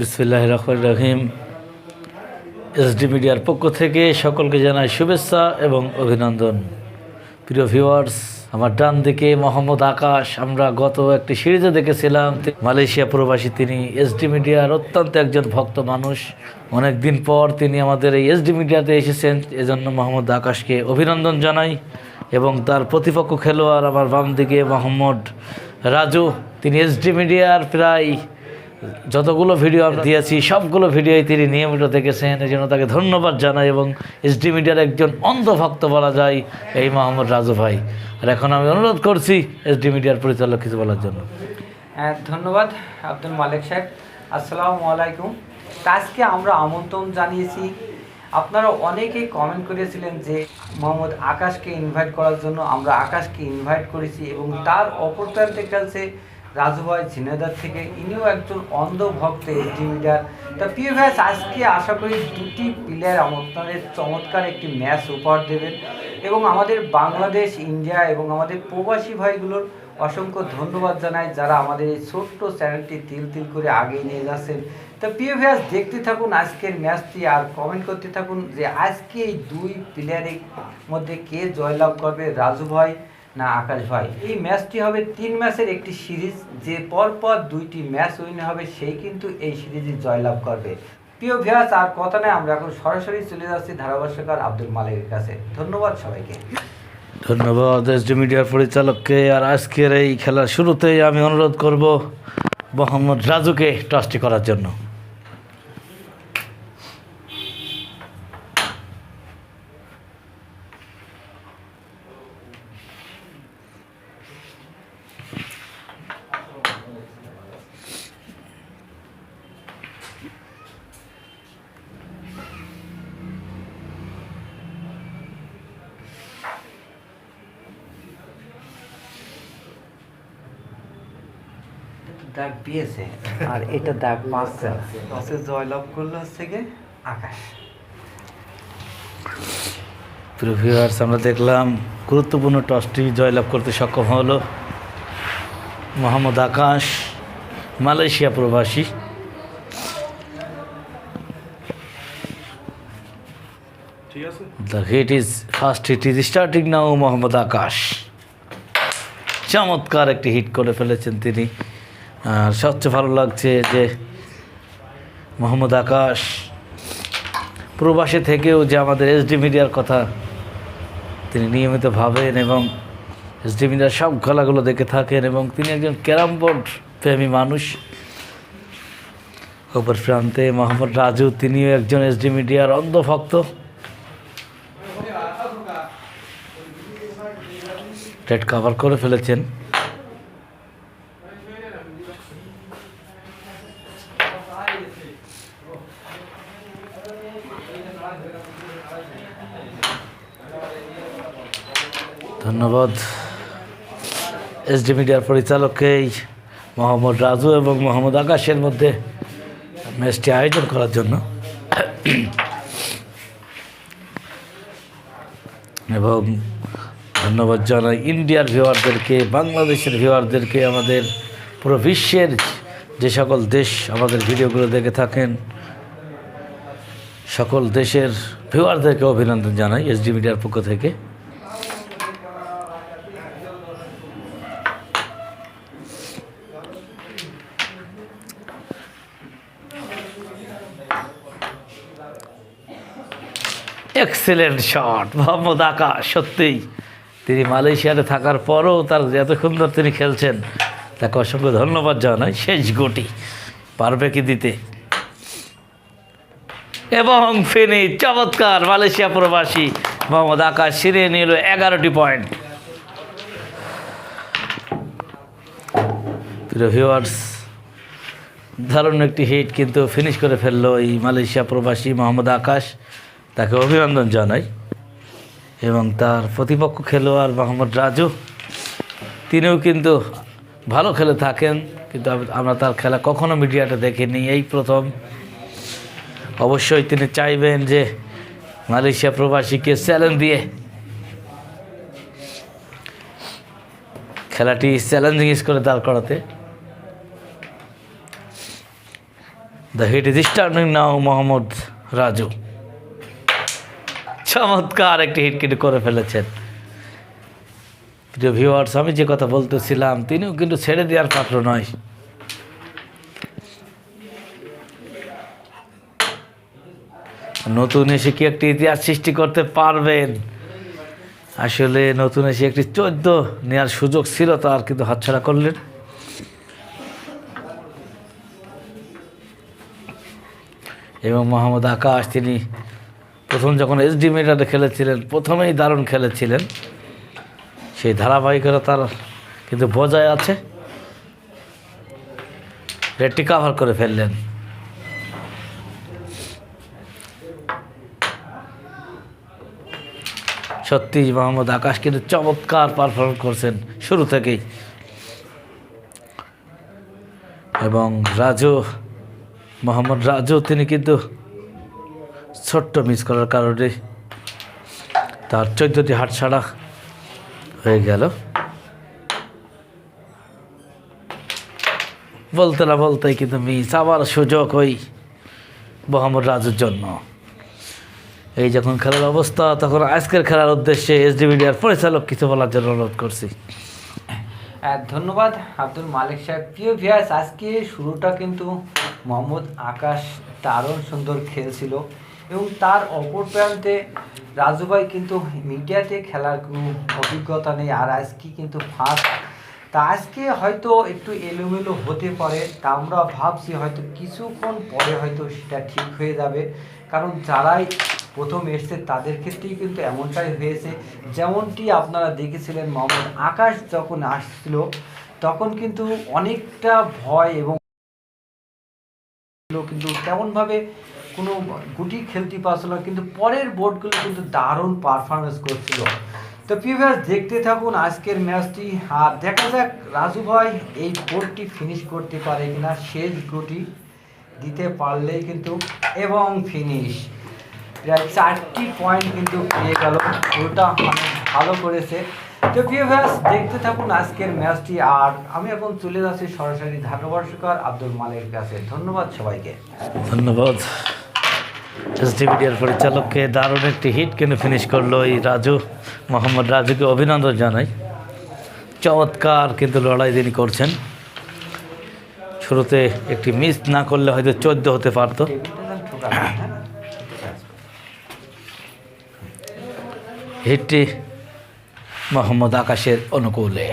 বিসমিল্লাহ রহমান রহিম। এসডি মিডিয়ার পক্ষ থেকে সকলকে জানাই শুভেচ্ছা এবং অভিনন্দন। প্রিয় ভিউয়ার্স, আমার ডান দিকে মোহাম্মদ আকাশ, আমরা গত একটি সিরিজে দেখেছিলাম মালয়েশিয়া প্রবাসী তিনি এসডি মিডিয়ার অত্যন্ত একজন ভক্ত মানুষ। অনেক দিন পর তিনি আমাদের এই এসডি মিডিয়াতে এসেছেন, এজন্য মোহাম্মদ আকাশকে অভিনন্দন জানাই। এবং তার প্রতিপক্ষ খেলোয়াড় আমার বাম দিকে মোহাম্মদ রাজু, তিনি এসডি মিডিয়ার প্রায় যতগুলো ভিডিও আমি দিয়েছি, সবগুলো ভিডিওই তিনি নিয়মিত দেখেছেন। এই জন্য তাকে ধন্যবাদ জানাই এবং এসডি মিডিয়ার একজন অন্ধভক্ত বলা যায় এই মোহাম্মদ রাজু ভাই। আর এখন আমি অনুরোধ করছি এসডি মিডিয়ার পরিচালক কিছু বলার জন্য। হ্যাঁ ধন্যবাদ, আব্দুল মালিক সাহেব। আসসালামু আলাইকুম। আজকে আমরা আমন্ত্রণ জানিয়েছি। আপনারা অনেকেই কমেন্ট করেছিলেন যে মোহাম্মদ আকাশকে ইনভাইট করার জন্য। আমরা আকাশকে ইনভাইট করেছি এবং তার অপরপ্রান্তে খেলছে রাজু ভাই ঝিনাইদার থেকে, ইনিও একজন অন্ধ ভক্ত এসডি তা প্রিয় ভাই, আজকে আশা করি দুটি প্লেয়ার আপনাদের চমৎকার একটি ম্যাচ উপহার দেবেন এবং আমাদের বাংলাদেশ, ইন্ডিয়া এবং আমাদের প্রবাসী ভাইগুলোর অসংখ্য ধন্যবাদ জানাই যারা আমাদের এই ছোট্ট চ্যানেলটি তিল তিল করে আগিয়ে নিয়ে যাচ্ছেন। তো প্রিয় ভিউয়ার্স দেখতে থাকুন আজকের ম্যাচটি আর কমেন্ট করতে থাকুন যে আজকে এই দুই প্লেয়ারের মধ্যে কে জয়লাভ করবে রাজু ভাই না, আকাশ ভাই, এই ম্যাচটি হবে তিন ম্যাচের একটি সিরিজ, যে পরপর দুইটি ম্যাচ উইন হবে, সেই কিন্তু এই সিরিজে জয়লাভ করবে। প্রিয় ভিউয়ার্স আর কথা নেই, আমরা এখন সরাসরি চলে যাচ্ছি ধারাভাষ্যকার আব্দুল মালিকের কাছে। ধন্যবাদ সবাইকে। ধন্যবাদ, এসডি মিডিয়ার পরিচালককে। আর আজকের এই খেলার শুরুতেই আমি অনুরোধ করব মোহাম্মদ রাজুকে টসটি করার জন্য। দাগ পেয়েছে আর এটা দাগ পাচ্ছে টসে জয়লাভ করল হচ্ছে গিয়ে আকাশ। প্রিয় ভিউয়ার্স আমরা দেখলাম গুরুত্বপূর্ণ টসটি জয়লাভ করতে সক্ষম হলো মোহাম্মদ আকাশ মালয়েশিয়া প্রবাসী। The hit is first hit is starting now Mohammad Akash. চমৎকার একটি হিট করে ফেলেছেন তিনি। আর সবচেয়ে ভালো লাগছে যে মোহাম্মদ আকাশ প্রবাসে থেকেও যে আমাদের এসডি মিডিয়ার কথা তিনি নিয়মিত ভাবেন এবং এসডি মিডিয়ার সব খেলাগুলো দেখে থাকেন এবং তিনি একজন ক্যারাম বোর্ড প্রেমী মানুষ। অপর প্রান্তে মোহাম্মদ রাজু, তিনিও একজন এসডি মিডিয়ার অন্ধভক্ত। রেড কাভার করে ফেলেছেন। ধন্যবাদ। এসডি মিডিয়ার পরিচালককে এই মোহাম্মদ রাজু এবং মোহাম্মদ আকাশের মধ্যে ম্যাচটি আয়োজন করার জন্য। এবং ধন্যবাদ জানাই ইন্ডিয়ার ভিউয়ারদেরকে বাংলাদেশের ভিউয়ারদেরকে আমাদের পুরো বিশ্বের যে সকল দেশ আমাদের ভিডিওগুলো দেখে থাকেন, সকল দেশের ভিউয়ারদেরকে অভিনন্দন জানাই এসডি মিডিয়ার পক্ষ থেকে। এক্সেলেন্ট শট মোহাম্মদ আকাশ সত্যিই। তিনি মালয়েশিয়াতে থাকার পরও তার এত সুন্দর তিনি খেলছেন। তাকে অসংখ্য ধন্যবাদ জানাই। শেষ গোটি। পারবে কি দিতে? এবং ফেনি চমৎকার মালয়েশিয়া প্রবাসী মোহাম্মদ আকাশ ছিনিয়ে নিল এগারোটি পয়েন্ট। প্রিয় ভিউয়ার্স দারুণ একটি হিট কিন্তু ফিনিশ করে ফেলল এই মালয়েশিয়া প্রবাসী মোহাম্মদ আকাশ। তাকে অভিনন্দন জানাই। এবং তার প্রতিপক্ষ খেলোয়াড় মোহাম্মদ রাজু, তিনিও কিন্তু ভালো খেলে থাকেন, কিন্তু আমরা তার খেলা কখনো মিডিয়াতে দেখিনি। এই প্রথম অবশ্যই তিনি চাইবেন যে মালয়েশিয়া প্রবাসীকে চ্যালেঞ্জ দিয়ে খেলাটি চ্যালেঞ্জিং করে দাঁড় করাতে। The hit is starting now Mohammad Raju. চমৎকার একটি হিট কিন্তু করে ফেলেছেন। প্রিয় ভিউয়ার্স আমি যে কথা বলতেছিলাম, তিনিও কিন্তু ছেড়ে দেওয়ার পাত্র নয়। নতুন এসে কি একটি ইতিহাস সৃষ্টি করতে পারবেন? আসলে নতুন এসে একটি চোদ্দ নেওয়ার সুযোগ ছিল তার কিন্তু হাতছাড়া করলেন। এবং মোহাম্মদ আকাশ, তিনি প্রথম যখন এসডি মেটারে খেলেছিলেন, প্রথমেই দারুণ খেলেছিলেন। সেই ধারাবাহিকতা তার কিন্তু বজায় আছে। রেডটি কাভার করে ফেললেন। সত্যি মোহাম্মদ আকাশ কিন্তু চমৎকার পারফর্ম করছেন শুরু থেকেই। এবং রাজু, মোহাম্মদ রাজু, তিনি কিন্তু ছোট্ট মিস করার কারণে তার চোদ্দটি হাট ছাড়া হয়ে গেল। বলতে না বলতেই কিন্তু মিস আবার সুযোগ ওই মোহাম্মদ রাজুর জন্য। এই যখন খেলার অবস্থা, তখন আজকের খেলার উদ্দেশ্যে এসডি মিডিয়ার পরিচালক কিছু বলার জন্য অনুরোধ করছি। ধন্যবাদ আব্দুল মালিক সাহেব। প্রিয় ভিয়াস আজকে শুরুটা কিন্তু মোহাম্মদ আকাশ দারুণ সুন্দর খেলছিল। এবং তার অপর প্রান্তে রাজুভাই কিন্তু মিডিয়াতে খেলার কোনো অভিজ্ঞতা নেই। আর আজকে কিন্তু ফার্স্ট তা আজকে হয়তো একটু এলোমেলো হতে পারে। তা আমরা ভাবছি হয়তো কিছুক্ষণ পরে হয়তো সেটা ঠিক হয়ে যাবে। কারণ যারাই প্রথম এসছে, তাদের ক্ষেত্রেই কিন্তু এমনটাই হয়েছে। যেমনটি আপনারা দেখেছিলেন মোহাম্মদ আকাশ যখন আসছিল, তখন কিন্তু অনেকটা ভয় এবং কিন্তু তেমনভাবে কোনো গুটি খেলতে পারছিল না, কিন্তু পরের বোর্ডগুলো কিন্তু দারুণ পারফরমেন্স করছিল। তো প্রিভিয়াস দেখতে থাকুন আজকের ম্যাচটি আর দেখা যাক রাজু ভাই এই বোর্ডটি ফিনিশ করতে পারে কিনা, শেষ গুটি দিতে পারলেই কিন্তু, এবং ফিনিশ প্রায় চারটি পয়েন্ট কিন্তু পেয়ে গেল ওটা ভালো করেছে। তো প্রিভিয়াস দেখতে থাকুন আজকের ম্যাচটি আর আমি এখন চলে যাচ্ছি সরাসরি ধারাভাষ্যকার আব্দুল মালের কাছে। ধন্যবাদ সবাইকে। ধন্যবাদ। এসডি মিডিয়ার পরিচালককে দারুণ একটি হিট কিন্তু ফিনিশ করল এই রাজু, মোহাম্মদ রাজুকে অভিনন্দন জানাই। চমৎকার কিন্তু লড়াই তিনি করছেন। শুরুতে একটি মিস না করলে হয়তো চোদ্দ হতে পারতো? হিটটি মোহাম্মদ আকাশের অনুকূলে।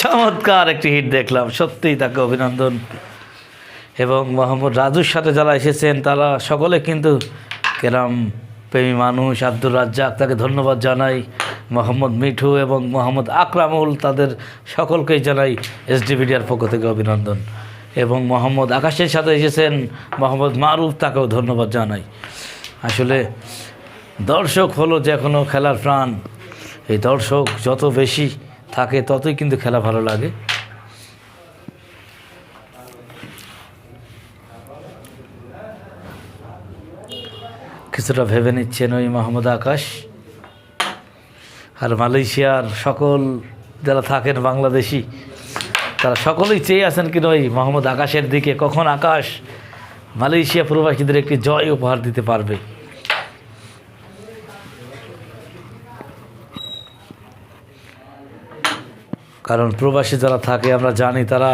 চমৎকার একটি হিট দেখলাম, সত্যিই তাকে অভিনন্দন। এবং মোহাম্মদ রাজুর সাথে যারা এসেছেন, তারা সকলে কিন্তু কেরাম প্রেমী মানুষ, আব্দুর রাজ্জাক, তাকে ধন্যবাদ জানাই, মোহাম্মদ মিঠু এবং মোহাম্মদ আকরামুল, তাদের সকলকেই জানাই এসডিবিডিআর পক্ষ থেকে অভিনন্দন। এবং মোহাম্মদ আকাশের সাথে এসেছেন, মোহাম্মদ মারুফ, তাকেও ধন্যবাদ জানাই। আসলে দর্শক হলো যে কোনো খেলার প্রাণ। এই দর্শক যত বেশি থাকে, ততই কিন্তু খেলা ভালো লাগে। কিছুটা ভেবে নিচ্ছেন ওই মোহাম্মদ আকাশ। আর মালয়েশিয়ার সকল যারা থাকেন বাংলাদেশি, তারা সকলেই চেয়ে আছেন কিনা ওই মোহাম্মদ আকাশের দিকে। কখন আকাশ মালয়েশিয়া প্রবাসীদের একটি জয় উপহার দিতে পারবে? কারণ প্রবাসী যারা থাকে, আমরা জানি তারা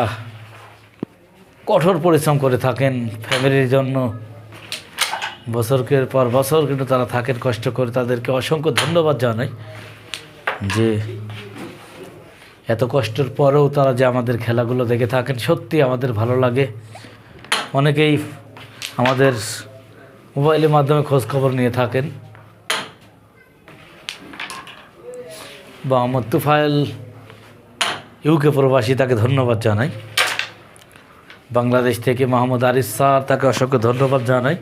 কঠোর পরিশ্রম করে থাকেন, ফ্যামিলির জন্য বছরকের পর বছর কিন্তু তারা থাকেন, কষ্ট করে তাদেরকে অসংখ্য ধন্যবাদ জানাই যে এত কষ্টের পরেও তারা যে আমাদের খেলাগুলো দেখে থাকেন সত্যি আমাদের ভালো লাগে। অনেকেই আমাদের মোবাইলের মাধ্যমে খবর নিয়ে থাকেন। বা আমার তুফাইল ইউকে প্রবাসী তাকে ধন্যবাদ জানাই। বাংলাদেশ থেকে মোহাম্মদ আরিস স্যার তাকে অসংখ্য ধন্যবাদ জানাই।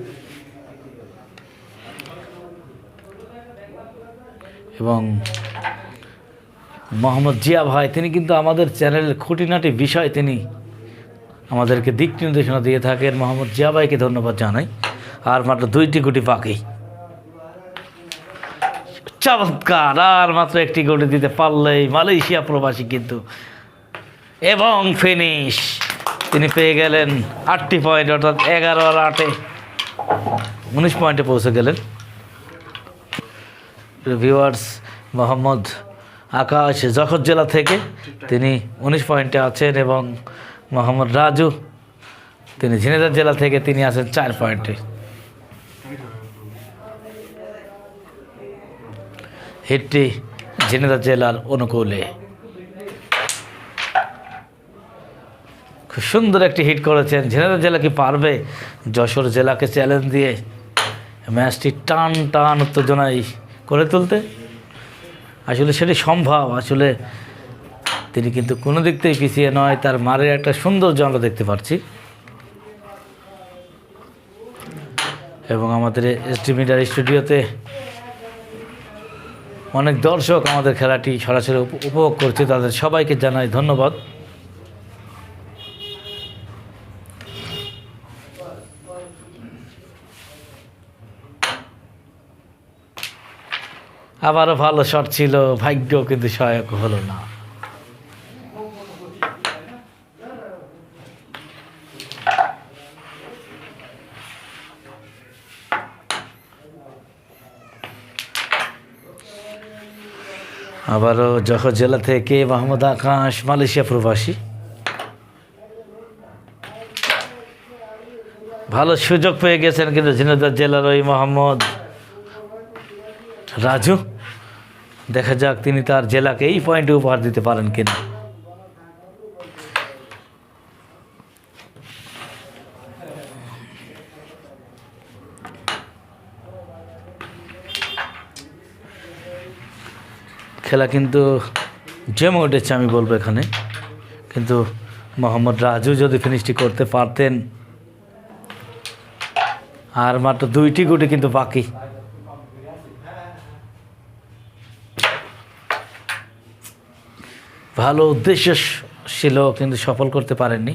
এবং মোহাম্মদ জিয়া ভাই, তিনি কিন্তু আমাদের চ্যানেলের খুঁটিনাটি বিষয় তিনি আমাদেরকে দিক নির্দেশনা দিয়ে থাকেন। মোহাম্মদ জিয়া ভাইকে ধন্যবাদ জানাই। আর মাত্র দুইটি গুটি বাকি। চমৎকার, আর মাত্র একটি গুটি দিতে পারলেই মালয়েশিয়া প্রবাসী কিন্তু। এবং ফিনিশ, তিনি পেয়ে গেলেন আটটি পয়েন্ট অর্থাৎ এগারো আর আটে উনিশ পয়েন্টে পৌঁছে গেলেন। ভিউয়ার্স মোহাম্মদ আকাশ জখর জেলা থেকে তিনি উনিশ পয়েন্টে আছেন এবং মোহাম্মদ রাজু, তিনি ঝিনেদা জেলা থেকে তিনি আছেন চার পয়েন্টে। হিটটি ঝিনেদা জেলার অনুকূলে। খুব সুন্দর একটি হিট করেছেন। ঝিনেদা জেলা কি পারবে? যশোর জেলাকে চ্যালেঞ্জ দিয়ে ম্যাচটি টান টান উত্তেজনায় করে তুলতে? আসলে সেটি সম্ভব। আসলে তিনি কিন্তু কোনো দিক থেকে পিছিয়ে নয়, তার মারের একটা সৌন্দর্য আমরা দেখতে পাচ্ছি। এবং আমাদের এসডি মিডিয়ার স্টুডিওতে অনেক দর্শক আমাদের খেলাটি সরাসরি উপ- উপভোগ করছে, তাদের সবাইকে জানাই ধন্যবাদ। আবারও ভালো শট ছিল, ভাগ্য কিন্তু সহায়ক হলো না। আবারও যশোর জেলা থেকে মাহমুদ আকাশ, মালয়েশিয়া প্রবাসী। ভালো সুযোগ পেয়ে গেছেন কিন্তু ঝিনাইদহ জেলার ওই মোহাম্মদ রাজু, দেখা যাক তিনি তার জেলাকে এই পয়েন্টে উপহার দিতে পারেন কিনা। খেলা কিন্তু জমে উঠেছে আমি বলব এখানে, কিন্তু মোহাম্মদ রাজু যদি ফিনিশটি করতে পারতেন, আর মাত্র দুইটি গুটি কিন্তু বাকি। ভালো উদ্দেশ্য ছিল, কিন্তু সফল করতে পারেননি।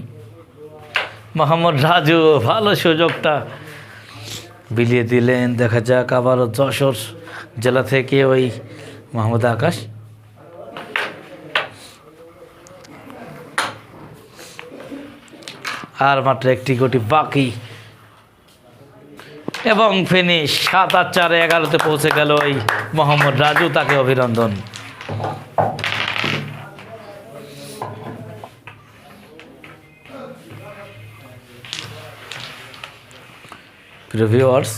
মোহাম্মদ রাজু, ভালো সুযোগটা বিলিয়ে দিলেন। দেখা যাক আবারও যশোর জেলা থেকে ওই মোহাম্মদ আকাশ। আর মাত্র একটি গুটি বাকি। এবং ফিনিশ সাত আট চার এগারোতে পৌঁছে গেল ওই মোহাম্মদ রাজু, তাকে অভিনন্দন। প্রিয় ভিউয়ার্স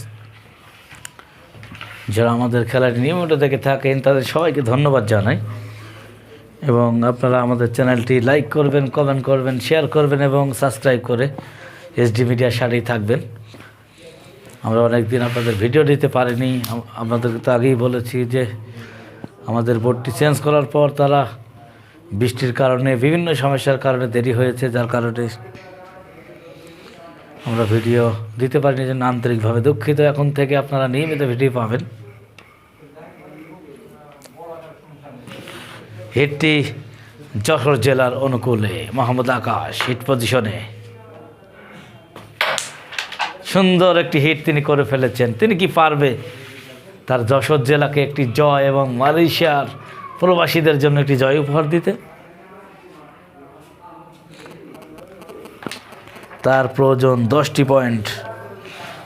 যারা আমাদের খেলাটি নিয়মিত দেখে থাকেন, তাদের সবাইকে ধন্যবাদ জানাই। এবং আপনারা আমাদের চ্যানেলটি লাইক করবেন কমেন্ট করবেন শেয়ার করবেন এবং সাবস্ক্রাইব করে এসডি মিডিয়ার সাথেই থাকবেন। আমরা অনেক দিন আপনাদের ভিডিও দিতে পারিনি। আপনাদেরকে তো আগেই বলেছি যে আমাদের বোর্ডটি চেঞ্জ করার পর তারা বৃষ্টির কারণে, বিভিন্ন সমস্যার কারণে দেরি হয়েছে, যার কারণে আমরা ভিডিও দিতে পারিনি জন্য আন্তরিকভাবে দুঃখিত। এখন থেকে আপনারা নিয়মিত ভিডিও পাবেন। হিটটি যশোর জেলার অনুকূলে, মোহাম্মদ আকাশ, হিট পজিশনে। সুন্দর একটি হিট তিনি করে ফেলেছেন। তিনি কি পারবে? তার যশোর জেলাকে একটি জয় এবং মালয়েশিয়ার প্রবাসীদের জন্য একটি জয় উপহার দিতে। তার প্রয়োজন দশটি পয়েন্ট।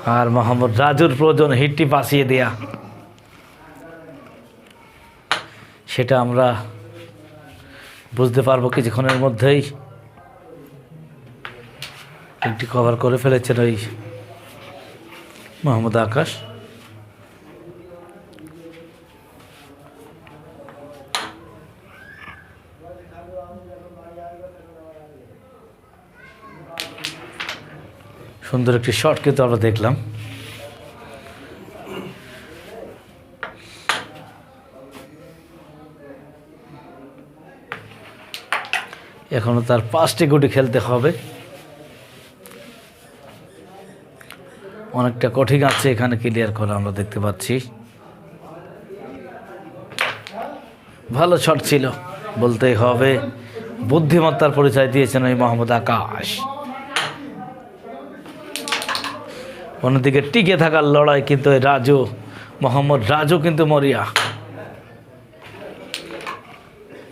আর মোহাম্মদ রাজুর প্রয়োজন হিটটি বাঁচিয়ে দেয়া। সেটা আমরা বুঝতে পারব কিছুক্ষণের মধ্যেই। একটি কভার করে ফেলেছেন ওই মোহাম্মদ আকাশ। সুন্দর একটি শট কিন্তু আমরা দেখলাম। এখনও তার পাঁচটি গুটি খেলতে হবে। অনেকটা কঠিন আছে এখানে ক্লিয়ার করা আমরা দেখতে পাচ্ছি। ভালো শট ছিল, বলতেই হবে। বুদ্ধিমত্তার পরিচয় দিয়েছেন ওই মোহাম্মদ আকাশ। অন্যদিকে টিকে থাকার লড়াই কিন্তু রাজু, মোহাম্মদ রাজু কিন্তু মরিয়া।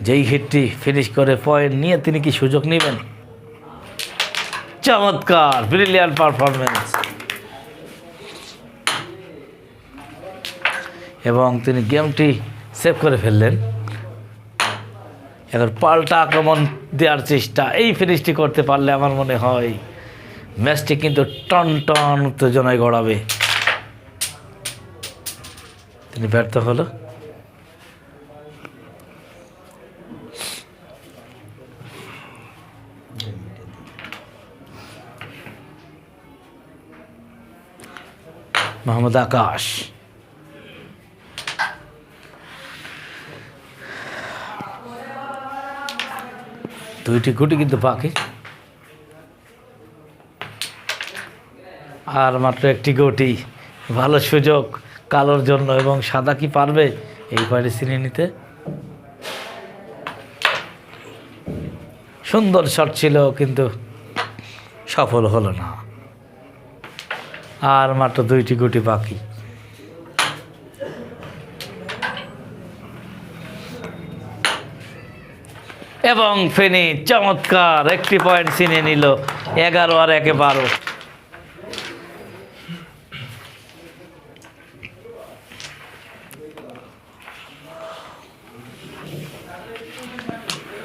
যেই হিটটি ফিনিশ করে পয়েন্ট নিয়ে তিনি কি সুযোগ নেবেন? চমৎকার ব্রিলিয়ান্ট পারফরমেন্স এবং তিনি গেমটি সেভ করে ফেললেন। এবার পাল্টা আক্রমণ দেওয়ার চেষ্টা, এই ফিনিশটি করতে পারলে আমার মনে হয় ম্যাচটি কিন্তু টন টন উত্তেজনায় গড়াবে। তিনি ব্যর্থ হলো। মোহাম্মদ আকাশ। দুইটি গুটি কিন্তু বাকি। আর মাত্র একটি গুটি। ভালো সুযোগ, কালোর জন্য এবং সাদা কি পারবে? এই পারে চিনে নিতে। সুন্দর শট ছিল, কিন্তু সফল হলো না। আর মাত্র দুইটি গুটি বাকি। এবং ফেনি চমৎকার একটি পয়েন্ট ছিনে নিল। এগারো আর একে বারো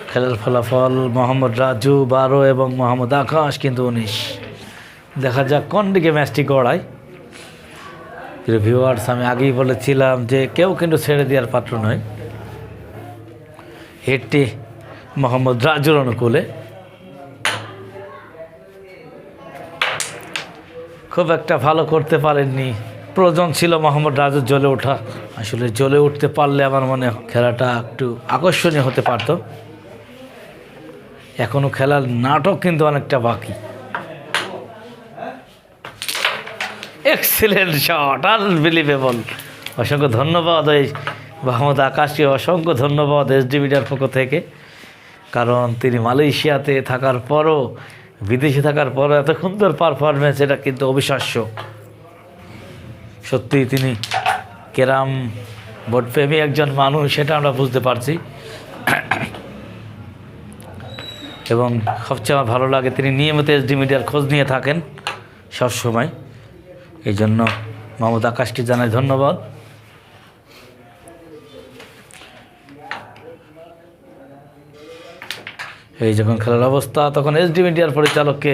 খেলার ফলাফল মোহাম্মদ রাজু, বারো এবং মোহাম্মদ আকাশ কিন্তু উনিশ। দেখা যাক কোন দিকে ম্যাচটি গড়ায়। ভিউয়ার্স আমি আগেই বলেছিলাম যে কেউ কিন্তু ছেড়ে দেওয়ার পাত্র নয়। হেডটি মোহাম্মদ রাজুর অনুকূলে। খুব একটা ভালো করতে পারেননি। প্রয়োজন ছিল মোহাম্মদ রাজুর জ্বলে ওঠা। আসলে জ্বলে উঠতে পারলে আমার মনে খেলাটা একটু আকর্ষণীয় হতে পারতো। এখনও খেলার নাটক কিন্তু অনেকটা বাকি। এক্সিলেন্ট শট আনবিলিভেবল অসংখ্য ধন্যবাদ এই মোহাম্মদ আকাশকে, অসংখ্য ধন্যবাদ এসডি মিডিয়ার পক্ষ থেকে। কারণ তিনি মালয়েশিয়াতে থাকার পরও, বিদেশে থাকার পরও এত সুন্দর পারফরমেন্স এটা কিন্তু অবিশ্বাস্য। সত্যিই তিনি কেরাম ভোটপ্রেমী একজন মানুষ, সেটা আমরা বুঝতে পারছি। এবং সবচেয়ে আমার ভালো লাগে, তিনি নিয়মিত এসডি মিডিয়ার খোঁজ নিয়ে থাকেন সব সময় এই জন্য মোহাম্মদ আকাশকে জানাই ধন্যবাদ। এই যখন খেলার অবস্থা, তখন এসডি মিডিয়ার পরিচালককে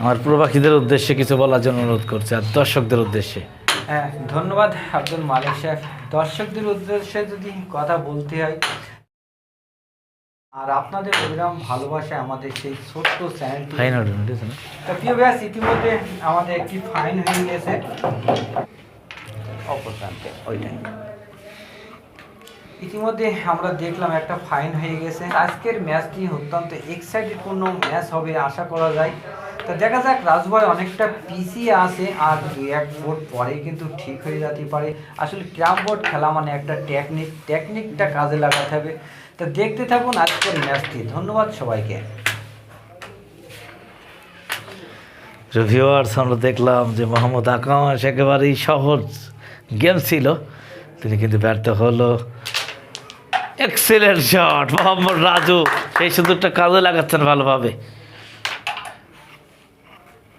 আমার প্রবাসীদের উদ্দেশ্যে কিছু বলার জন্য অনুরোধ করছে, আর দর্শকদের উদ্দেশ্যে। হ্যাঁ ধন্যবাদ আব্দুল মালিক সাহেব। দর্শকদের উদ্দেশ্যে যদি কথা বলতে হয় আর আপনাদের প্রোগ্রাম ভালোবাসায় আমাদের সেই ছোট্ট চ্যানেলটি। তো প্রিয় ব্যাস ইতিমধ্যে আমাদের একটি ফাইন হয়ে গেছে। অপর প্রান্তে ওইটাই। ইতিমধ্যে আমরা দেখলাম একটা ফাইন হয়ে গেছে। আজকের ম্যাচটি অত্যন্ত এক্সাইটেড পূর্ণ ম্যাচ হবে আশা করা যায়। তো দেখা যাক রাজভাই অনেকটা পিছিয়ে আছে আর দু এক বোর্ড পরে কিন্তু ঠিক হয়ে যেতে পারে। আসলে ক্যারাম বোর্ড খেলা মানে একটা টেকনিক টেকনিকটা কাজে লাগাতে হবে। তো দেখতে থাকুন আজকের ম্যাচটি। ধন্যবাদ সবাইকে। ভিউয়ার্স আমরা দেখলাম যে মোহাম্মদ আকাশ একেবারেই সহজ গেম ছিল। তিনি কিন্তু ব্যর্থ হলো। Excellent shot Mohammad Raju. সেই সুযোগটা কাজে লাগাচ্ছেন ভালোভাবে।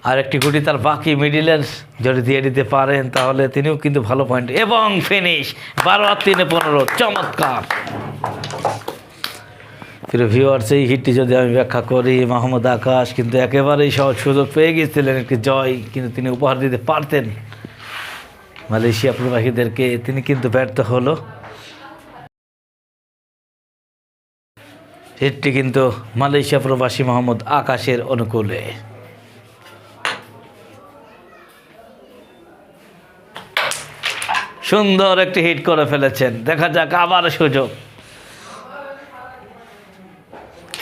আর একটি গুটি তার বাকি মিডিলের যদি দিয়ে দিতে পারেন তাহলে তিনিও কিন্তু ভালো পয়েন্ট এবং ফিনিশ বারো আর তিনে পনেরো, চমৎকার। প্রিয় ভিউয়ার্স এই হিটটি যদি আমি ব্যাখ্যা করি মোহাম্মদ আকাশ কিন্তু একেবারেই সহজ সুযোগ পেয়ে গিয়েছিলেন একটি জয়, কিন্তু তিনি উপহার দিতে পারতেন। মালয়েশিয়া প্রবাসীদেরকে তিনি কিন্তু ব্যর্থ হলো। হিটটি কিন্তু মালয়েশিয়া প্রবাসী মোহাম্মদ আকাশের অনুকূলে। সুন্দর একটি হিট করে ফেলেছেন। দেখা যাক আবার সুযোগ।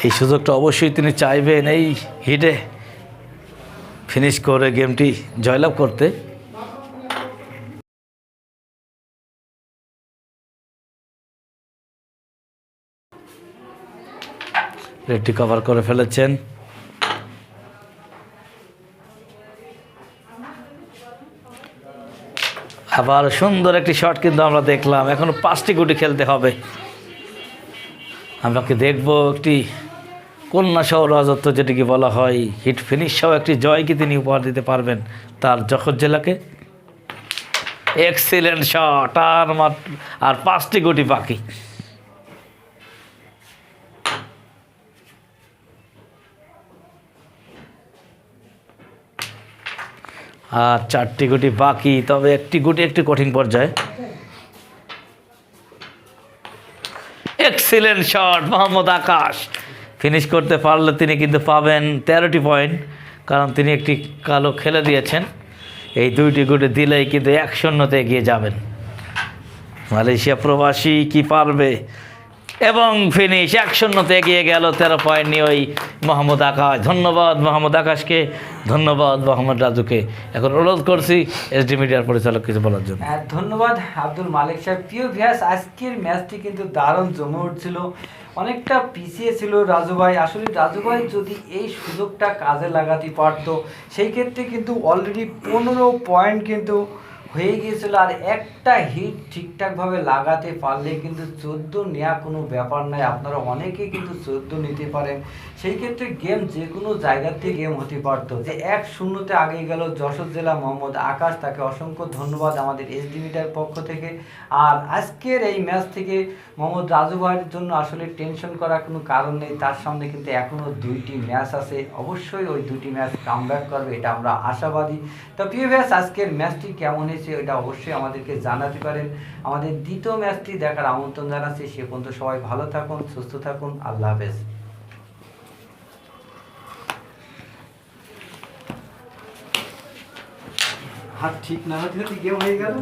এই সুযোগটা অবশ্যই তিনি চাইবেন এই হিটে ফিনিশ করে গেমটি জয়লাভ করতে। রেডটি কভার করে ফেলেছেন। আবার সুন্দর একটি শট কিন্তু আমরা দেখলাম। এখন পাঁচটি গুটি খেলতে হবে। আমাকে দেখব একটি কন্যা সহ রাজত্ব যেটিকে বলা হয়, হিট ফিনিশ সহ একটি জয় কি তিনি উপহার দিতে পারবেন তার যশোর জেলাকে। এক্সিলেন্ট শট আর মাত্র আর পাঁচটি গুটি বাকি। আর চারটি গুটি বাকি, তবে একটি গুটি একটি কঠিন পর্যায়ে। Excellent shot, Mohammad Akash. Finish করতে পারলে তিনি কিন্তু পাবেন তেরোটি পয়েন্ট কারণ তিনি একটি কালো খেলে দিয়েছেন। এই দুইটি গুটি দিলেই কিন্তু এক শূন্যতে এগিয়ে যাবেন। মালয়েশিয়া প্রবাসী কি পারবে? এবং ফিনিশ এক শূন্যতে এগিয়ে গেল তেরো পয়েন্ট নিয়ে ওই মোহাম্মদ আকাশ। ধন্যবাদ মোহাম্মদ আকাশকে ধন্যবাদ মোহাম্মদ রাজুকে। এখন অনুরোধ করছি এসডি মিডিয়ার পরিচালক কিছু বলার জন্য। হ্যাঁ, ধন্যবাদ আব্দুল মালিক সাহেব প্রিয় ভিয়াস আজকের ম্যাচটি কিন্তু দারুণ জমে উঠছিল। অনেকটা পিছিয়ে ছিল রাজু ভাই। আসলে রাজুভাই যদি এই সুযোগটা কাজে লাগাতে পারতো, সেই ক্ষেত্রে কিন্তু অলরেডি পনেরো পয়েন্ট কিন্তু হয়ে গিয়েছিল আর একটা হিট ঠিকঠাকভাবে লাগাতে পারলে কিন্তু চোদ্দ নেওয়া কোনো ব্যাপার নাই আপনারা অনেকে কিন্তু চোদ্দ নিতে পারেন। সেই ক্ষেত্রে গেম যে কোনো জায়গাতে গেম হতে পারতো। যে এক শূন্যতে আগে গেল যশোর জেলা মোহাম্মদ আকাশ, তাকে অসংখ্য ধন্যবাদ আমাদের এসডি মিটার পক্ষ থেকে। আর আজকের এই ম্যাচ থেকে মোহাম্মদ রাজু ভাইয়ের জন্য আসলে টেনশন করার কোনো কারণ নেই। তার সামনে কিন্তু এখনও দুইটি ম্যাচ আছে। অবশ্যই ওই দুটি ম্যাচ কাম করবে, এটা আমরা আশাবাদী। তো প্রিয় ম্যাচ আজকের ম্যাচটি কেমন হয়েছে এটা অবশ্যই আমাদেরকে জানাতে পারেন। আমাদের দ্বিতীয় ম্যাচটি দেখার আমন্ত্রণ জানাচ্ছি। সে পর্যন্ত সবাই ভালো থাকুন, সুস্থ থাকুন। আল্লাহ হাফেজ। হাত ঠিক না হতে গেম হয়ে গেল?